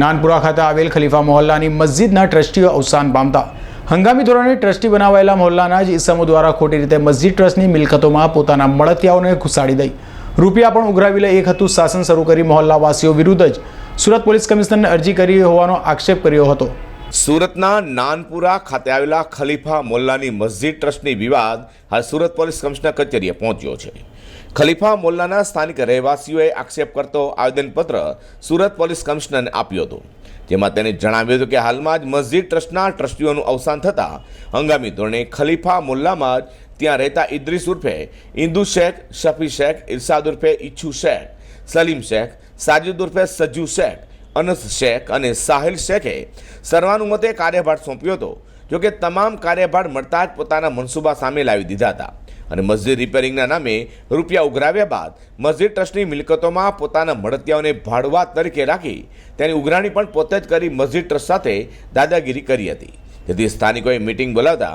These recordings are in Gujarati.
નાનપુરા ખાતે આવેલ ખલીફા મોહલ્લાની મસ્જિદના ટ્રસ્ટીઓ અવસાન પામતા. હંગામી ધોરણે ટ્રસ્ટી બનાવાયેલા મોહલ્લાના જ ઇસમો દ્વારા ખોટી રીતે મસ્જિદ ટ્રસ્ટની મિલકતોમાં પોતાના મળતિયાઓને ઘુસાડી દઈ. રૂપિયા પણ ઉઘરાવી લે એક હતું શાસન શરૂ કરી મોહલ્લાવાસીઓ વિરુદ્ધ જ. સુરત પોલીસ કમિશનરને અરજી કરી હોવાનો આક્ષેપ કર્યો હતો. સુરતના નાનપુરા ખાતે આવેલા ખલીફા મોલ્લાની મસ્જિદ ટ્રસ્ટની વિવાદ હાલ સુરત પોલીસ કમિશનર કચેરીએ પહોંચ્યો છે. ખલીફા મોલ્લાના સ્થાનિક રહેવાસીઓએ આક્ષેપ કરતો આવેદનપત્ર સુરત પોલીસ કમિશનરને આપ્યો હતો. જેમાં તેને જણાવ્યું હતું કે હાલમાં જ મસ્જિદ ટ્રસ્ટના ટ્રસ્ટીઓનું અવસાન થતાં હંગામી ધોરણે ખલીફા મોલ્લામાં જ ત્યાં રહેતા ઇદ્રીસ ઉર્ફે ઇન્દુ શેખ, શફી શેખ, ઇરશાદ ઉર્ફે ઇચ્છુ શેખ, સલીમ શેખ, સાજિદ ઉર્ફે સજ્જુ શેખ અનસ શેખ અને સાહિલ શેખે સર્વાનુમતે કાર્યભાર સોંપ્યો હતો. જોકે તમામ કાર્યભાર મળતા જ પોતાના મનસૂબા સામે લાવી દીધા હતા. અને મસ્જિદ રિપેરિંગના નામે રૂપિયા ઉઘરાવ્યા બાદ મસ્જિદ ટ્રસ્ટની મિલકતોમાં પોતાના મળતિયાઓને ભાડવા તરીકે રાખી તેની ઉઘરાણી પણ પોતે જ કરી મસ્જિદ ટ્રસ્ટ સાથે દાદાગીરી કરી હતી. જેથી સ્થાનિકોએ મિટિંગ બોલાવતા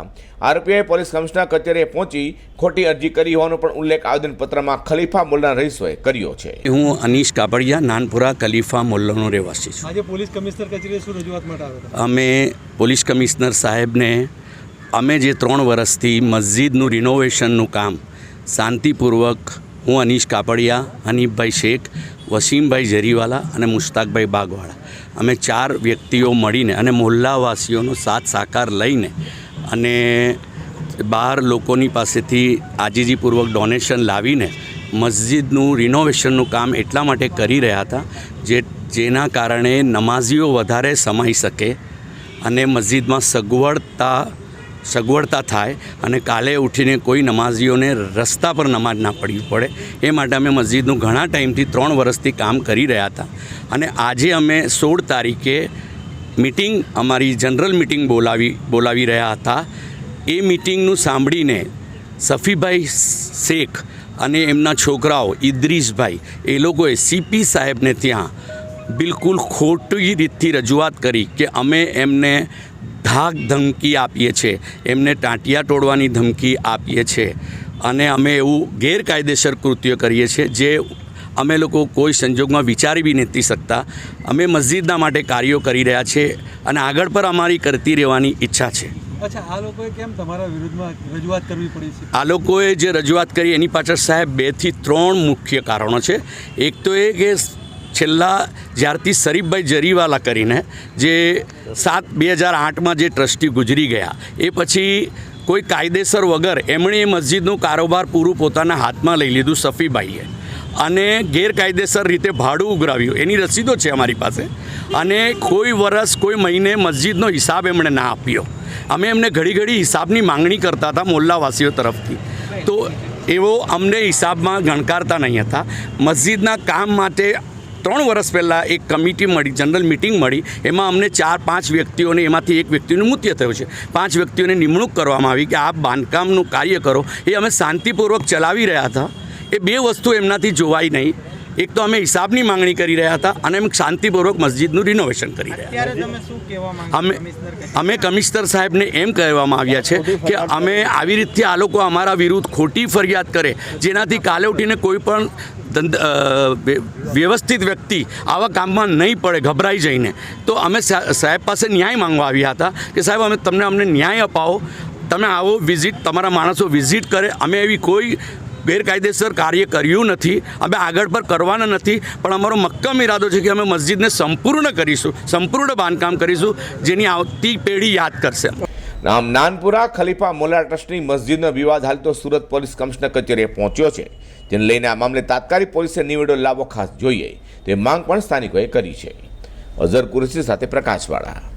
આરપીઆઈ પોલીસ કમિશનર કચેરીએ પહોંચી ખોટી અરજી કરી હોવાનો પણ ઉલ્લેખ આવેદનપત્રમાં ખલીફા મોલ્લા રહીશોએ કર્યો છે. હું અનીશ કાપડિયા નાનપુરા ખલીફા મોલ્લાનો રહેવાસી છું. આજે પોલીસ કમિશનર કચેરીએ શું રજૂઆત માટે આવ્યા અમે પોલીસ કમિશનર સાહેબને અમે જે ત્રણ વર્ષથી મસ્જિદનું રિનોવેશનનું કામ શાંતિપૂર્વક હું અનીશ કાપડિયા હનીફભાઈ શેખ વસીમભાઈ ઝરીવાલા અને મુશ્તાકભાઈ બાગવાળા. અમે ચાર વ્યક્તિઓ મળીને અને મોહલ્લાવાસીઓનો સાથ સાકાર લઈને અને બહાર લોકોની પાસેથી આજીજીપૂર્વક ડોનેશન લાવીને મસ્જિદનું રિનોવેશનનું કામ એટલા માટે કરી રહ્યા હતા, જે જેના કારણે નમાઝીઓ વધારે સમાઈ શકે અને મસ્જિદમાં સગવડતા સગવડતા થાય અને કાલે ઉઠીને કોઈ નમાઝીઓને રસ્તા પર નમાજ ના પડવી પડે, એ માટે અમે મસ્જિદનું ઘણા ટાઈમથી ત્રણ વર્ષથી કામ કરી રહ્યા હતા. અને આજે અમે સોળ તારીખે મિટિંગ, અમારી જનરલ મિટિંગ બોલાવી બોલાવી રહ્યા હતા. એ મિટિંગનું સાંભળીને સફીભાઈ શેખ અને એમના છોકરાઓ ઇદ્રીશભાઈ એ લોકોએ સીપી સાહેબને ત્યાં બિલકુલ ખોટી રીતથી રજૂઆત કરી કે અમે એમને ધાક ધમકી આપીએ છીએ. એમને ટાંટિયા તોડવાની ધમકી આપીએ છીએ. અને અમે એવું ગેરકાયદેસર કૃત્યો કરીએ છીએ જે અમે લોકો કોઈ સંજોગમાં વિચારી બી નથી શકતા. અમે મસ્જિદના માટે કાર્યો કરી રહ્યા છીએ અને આગળ પર અમારી કરતી રહેવાની ઈચ્છા છે. આ લોકોએ જે રજૂઆત કરી એની પાછળ સાહેબ બેથી ત્રણ મુખ્ય કારણો છે. એક તો એ કે છેલ્લા જ્યારથી શરીફભાઈ જરીવાલા કરીને જે સાત બે હજાર આઠમાં જે ટ્રસ્ટી ગુજરી ગયા, એ પછી કોઈ કાયદેસર વગર એમણે એ મસ્જિદનું કારોબાર પૂરું પોતાના હાથમાં લઈ લીધું સફીભાઈએ. અને ગેરકાયદેસર રીતે ભાડું ઉઘરાવ્યું. એની રસીદો છે અમારી પાસે. અને કોઈ વરસ, કોઈ મહિને મસ્જિદનો હિસાબ એમણે ના આપ્યો. અમે એમને ઘડી ઘડી હિસાબની માંગણી કરતા હતા મોલ્લાવાસીઓ તરફથી. તો એવો અમને હિસાબમાં ગણકારતા નહીં હતા. મસ્જિદના કામ માટે ત્રણ વર્ષ પહેલાં એક કમિટી મળી, જનરલ મિટિંગ મળી. એમાં અમને ચાર, પાંચ વ્યક્તિઓને એમાંથી એક વ્યક્તિનું મૃત્યુ થયું છે. પાંચ વ્યક્તિઓને નિમણૂક કરવામાં આવી કે આ બાંધકામનું કાર્ય કરો. એ અમે શાંતિપૂર્વક ચલાવી રહ્યા હતા. એ બે વસ્તુ એમનાથી જોવાઈ નહીં. એક તો અમે હિસાબની માંગણી કરી રહ્યા હતા અને અમે શાંતિપૂર્વક મસ્જિદનું રિનોવેશન કરી રહ્યા અમે અમે કમિશનર સાહેબને એમ કહેવામાં આવ્યા છે કે અમે આવી રીતે આ લોકો અમારા વિરુદ્ધ ખોટી ફરિયાદ કરે જેનાથી કાલે ઉઠીને કોઈ પણ વ્યવસ્થિત વ્યક્તિ આવા કામમાં નહીં પડે ગભરાઈ જઈને. તો અમે સાહેબ પાસે ન્યાય માંગવા આવ્યા હતા કે સાહેબ અમે તમને અમને ન્યાય અપાવો તમે આવો વિઝિટ તમારા માણસો વિઝિટ કરે અમે એવી કોઈ ગેરકાયદેસર કાર્ય કર્યું નથી. અમે આગળ પર કરવાના નથી. પણ અમારો મક્કમ ઈરાદો છે કે અમે મસ્જિદને સંપૂર્ણ કરીશું, સંપૂર્ણ બાંધકામ કરીશું, જેની આવતી પેઢી યાદ કરશે. આમ નાનપુરા ખલીફા મોલા ટ્રસ્ટની મસ્જિદનો વિવાદ હાલ તો સુરત પોલીસ કમિશનર કચેરીએ પહોંચ્યો છે, જેને લઈને આ મામલે તાત્કાલિક પોલીસે નિવેડો લાવવો ખાસ જોઈએ. તે માંગ પણ સ્થાનિકોએ કરી છે. અઝર કુરેશી સાથે પ્રકાશવાળા.